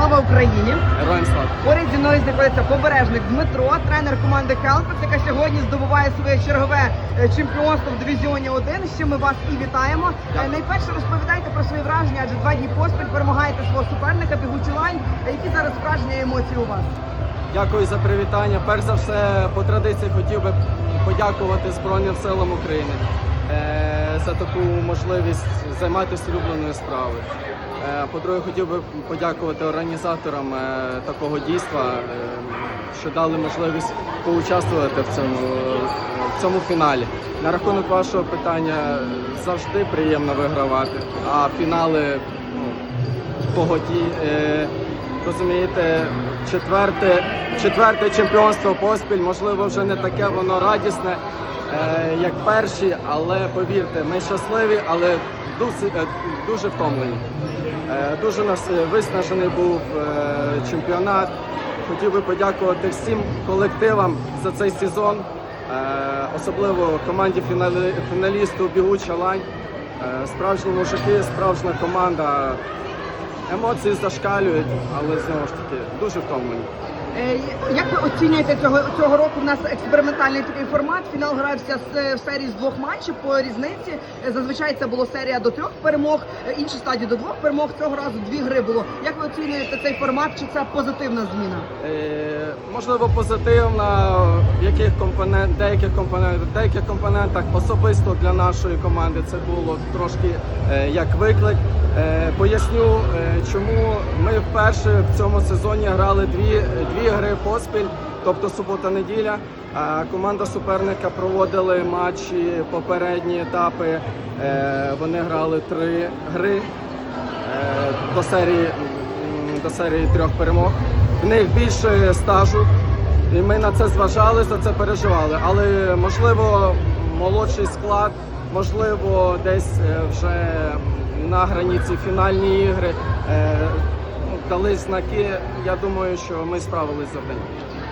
Слава Україні! Героям слава. Поряд зі мною знаходиться побережник Дмитро, тренер команди Хелпес, яка сьогодні здобуває своє чергове е, чемпіонство в дивізіоні 1. З чим ми вас і вітаємо. Е, Дякую. Найперше розповідайте про свої враження, адже два дні поспіль перемагаєте свого суперника бігучий лайн. Е, Які зараз враження і емоції у вас? Дякую за привітання. Перш за все, по традиції хотів би подякувати Збройним силам України е, за таку можливість займатися улюбленою справою. Е, По-друге, хотів би подякувати організаторам е, такого дійства, е, що дали можливість поучаствувати в цьому, в цьому фіналі. На рахунок вашого питання завжди приємно вигравати, а фінали ну, погоді. Розумієте, четверте, четверте чемпіонство поспіль, можливо, вже не таке воно радісне, як перші, але повірте, ми щасливі, але дуже, е, дуже втомлені. Е, дуже нас е, виснажений був е, чемпіонат. Хотів би подякувати всім колективам за цей сезон, е, особливо команді фіналі, фіналісту Бігуча Лань. Е, Справжні мужики, справжня команда. Емоції зашкалюють, але знову ж таки дуже втомлені. Е, Як ви оцінюєте цього цього року? У нас експериментальний такий формат. Фінал грався з в серії з двох матчів по різниці. Е, Зазвичай це було серія до трьох перемог, е, інші стадії до двох перемог. Цього разу дві гри було. Як ви оцінюєте цей формат? Чи це позитивна зміна? Е, можливо, позитивна в яких компонент, деяких компонентах, деяких компонентах особисто для нашої команди це було трошки е, як виклик. Е, поясню, е, чому ми вперше в цьому сезоні грали дві, дві гри поспіль, тобто субота-неділя. Команда суперника проводили матчі, попередні етапи. Е, вони грали три гри до серії до серії трьох перемог. В них більше стажу, і ми на це зважали, за це переживали. Але можливо, молодший склад, можливо, десь е, вже на границі фінальні ігри е, ну, дали знаки. Я думаю, що ми справились з завданням.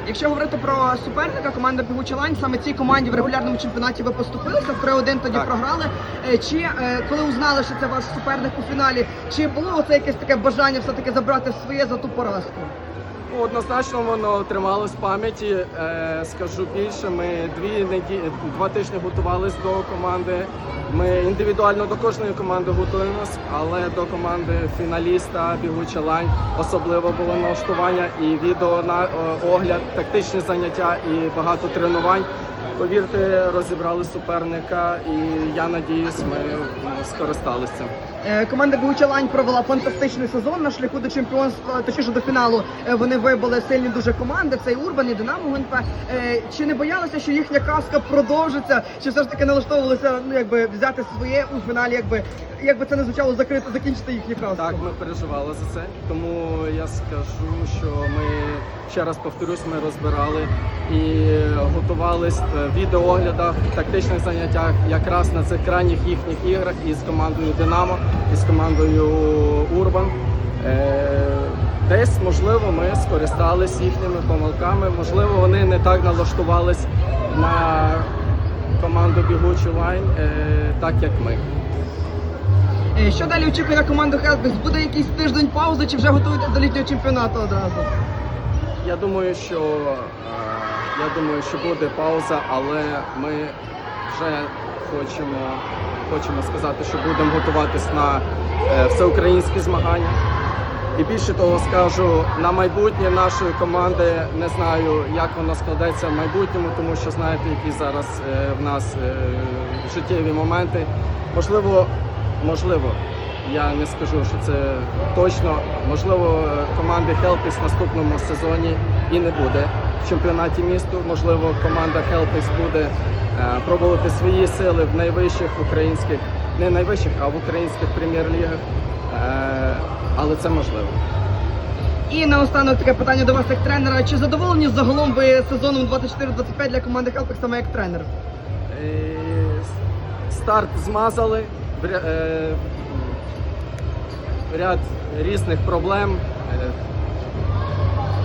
Якщо говорити про суперника, команда Бігуча Лань, саме цій команді в регулярному чемпіонаті ви поступилися, в 3-1 тоді Так. програли. Е, Чи коли узнали, що це ваш суперник у фіналі, чи було оце якесь таке бажання все-таки забрати своє за ту поразку? Ну, Однозначно воно трималось в пам'яті. Е, скажу більше, ми дві неді... два тижні готувалися до команди. Ми індивідуально до кожної команди готуємось, але до команди фіналіста Бігуча Лань особливо було налаштування і відео на огляд, тактичні заняття і багато тренувань. Повірте, розібрали суперника, і я надіюсь, ми скористалися Команда Біучалань провела фантастичний сезон на шляху до чемпіонства, точніше до фіналу. Е, Вони вибили сильні дуже команди. Це і Урбан, і Динамо ГНП. Е, Чи не боялися, що їхня казка продовжиться? Чи все ж таки налаштовувалися ну якби взяти своє у фіналі, якби якби це не звучало закрито, закінчити їхню казку? Так, ми переживали за це. Тому я скажу, що ми ще раз повторюсь, ми розбирали і готувались в відеооглядах, тактичних заняттях якраз на цих крайніх їхніх іграх із командою Динамо, і з командою Урбан. Е, Десь, можливо, ми скористались їхніми помилками. Можливо, вони не так налаштувались на команду Бігучий Лайн, е, так як ми. Е, Що далі очікує на команду Хелпіс? Буде якийсь тиждень паузи, чи вже готуєтесь до літнього чемпіонату одразу? Я думаю, що я думаю, що буде пауза, але ми вже хочемо, хочемо сказати, що будемо готуватись на е, всеукраїнські змагання. І більше того скажу на майбутнє нашої команди. Не знаю, як воно складеться в майбутньому, тому що знаєте, які зараз е, в нас е, життєві моменти. Можливо, можливо, я не скажу, що це точно. Можливо, команди Хелпіс в наступному сезоні і не буде в чемпіонаті місту. Можливо, команда Хелпіс буде е, пробувати свої сили в найвищих українських, не найвищих, а в українських прем'єр-лігах. Е, Але це можливо. І наостанок таке питання до вас як тренера. Чи задоволені загалом ви сезоном 24-25 для команди Хелпіс саме як тренер? Е, Старт змазали, ряд різних проблем,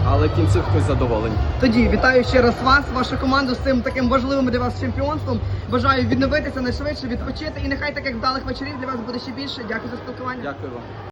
але кінцівкою задоволені. Тоді вітаю ще раз вас, вашу команду з цим таким важливим для вас чемпіонством. Бажаю відновитися найшвидше, відпочити і нехай таких вдалих вечорів для вас буде ще більше. Дякую за спілкування. Дякую вам.